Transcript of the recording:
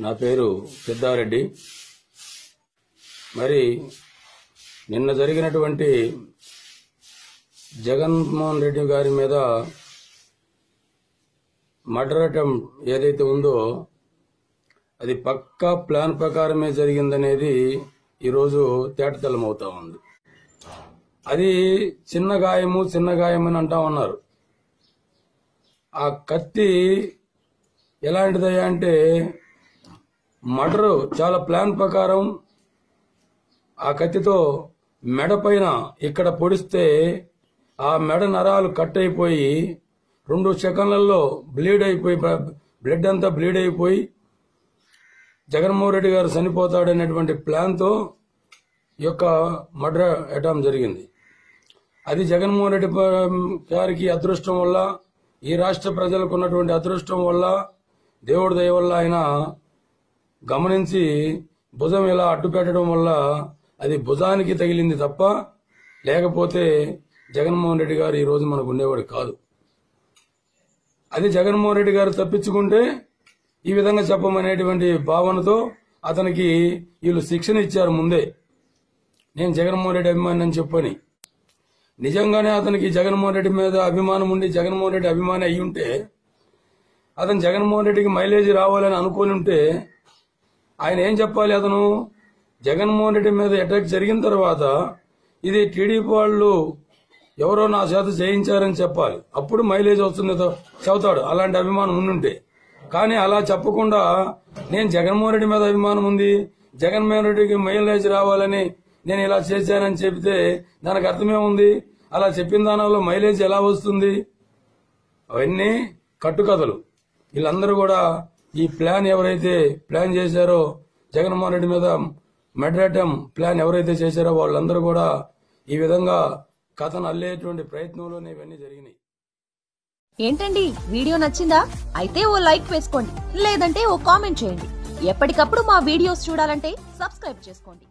నా పేరు సిద్ధారెడ్డి మరి నిన్న జరిగినటువంటి జగన్మోహన్ రెడ్డి గారి మీద మర్డర్ అటెంప్ట్ ఏదైతే ఉందో అది పక్కా ప్లాన్ ప్రకారమే జరిగిందనేది ఈరోజు తేటతెల్లం ఉంది. అది చిన్న గాయము చిన్న గాయం అని అంటా ఉన్నారు. ఆ కత్తి ఎలాంటిదయ్యా అంటే మర్డర్ చాలా ప్లాన్ ప్రకారం ఆ కత్తితో మెడ పైన ఇక్కడ పొడిస్తే ఆ మెడ నరాలు కట్ అయిపోయి రెండు సెకండ్లలో బ్లీడ్ అయిపోయి బ్లడ్ అంతా బ్లీడ్ అయిపోయి జగన్మోహన్ రెడ్డి గారు చనిపోతాడనేటువంటి ప్లాన్తో యొక్క మర్డర్ అటామ్ జరిగింది. అది జగన్మోహన్ రెడ్డి గారికి అదృష్టం వల్ల ఈ రాష్ట్ర ప్రజలకు ఉన్నటువంటి అదృష్టం వల్ల దేవుడి దయ వల్ల ఆయన గమనించి భుజం ఇలా అడ్డు పెట్టడం వల్ల అది భుజానికి తగిలింది తప్ప లేకపోతే జగన్మోహన్ రెడ్డి గారు ఈ రోజు మనకు ఉండేవాడు కాదు. అది జగన్మోహన్ రెడ్డి గారు తప్పించుకుంటే ఈ విధంగా చెప్పమనేటువంటి భావనతో అతనికి వీళ్ళు శిక్షణ ఇచ్చారు ముందే. నేను జగన్మోహన్ రెడ్డి అభిమాని అని చెప్పని. నిజంగానే అతనికి జగన్మోహన్ రెడ్డి మీద అభిమానం ఉండి జగన్మోహన్ రెడ్డి అభిమాని అయి ఉంటే అతను జగన్మోహన్ రెడ్డికి మైలేజ్ రావాలని అనుకుని ఉంటే ఆయన ఏం చెప్పాలి అతను? జగన్మోహన్ రెడ్డి మీద అటాక్ జరిగిన తర్వాత ఇది టీడీపీ వాళ్ళు ఎవరో నా చేత చేయించారని చెప్పాలి. అప్పుడు మైలేజ్ వస్తుంది చెబుతాడు అలాంటి అభిమానం ఉండుంటే. కానీ అలా చెప్పకుండా నేను జగన్మోహన్ రెడ్డి మీద అభిమానం ఉంది జగన్మోహన్ రెడ్డికి మైలేజ్ రావాలని నేను ఇలా చేశానని చెబితే దానికి అర్థమేముంది అలా చెప్పిన దానిలో మైలేజ్ ఎలా వస్తుంది? అవన్నీ కట్టుకథలు. వీళ్ళందరూ కూడా ఈ ప్లాన్ ఎవరైతే ప్లాన్ చేశారో జగన్మోహన్ రెడ్డి మీద మెడ్రాటం ప్లాన్ ఎవరైతే చేశారో వాళ్ళందరూ కూడా ఈ విధంగా కథను అల్లేటువంటి ప్రయత్నంలోనే ఇవన్నీ జరిగినాయి. ఏంటండి? వీడియో నచ్చిందా? అయితే ఓ లైక్ వేసుకోండి. లేదంటే ఓ కామెంట్ చేయండి. ఎప్పటికప్పుడు మా వీడియోస్ చూడాలంటే సబ్స్క్రైబ్ చేసుకోండి.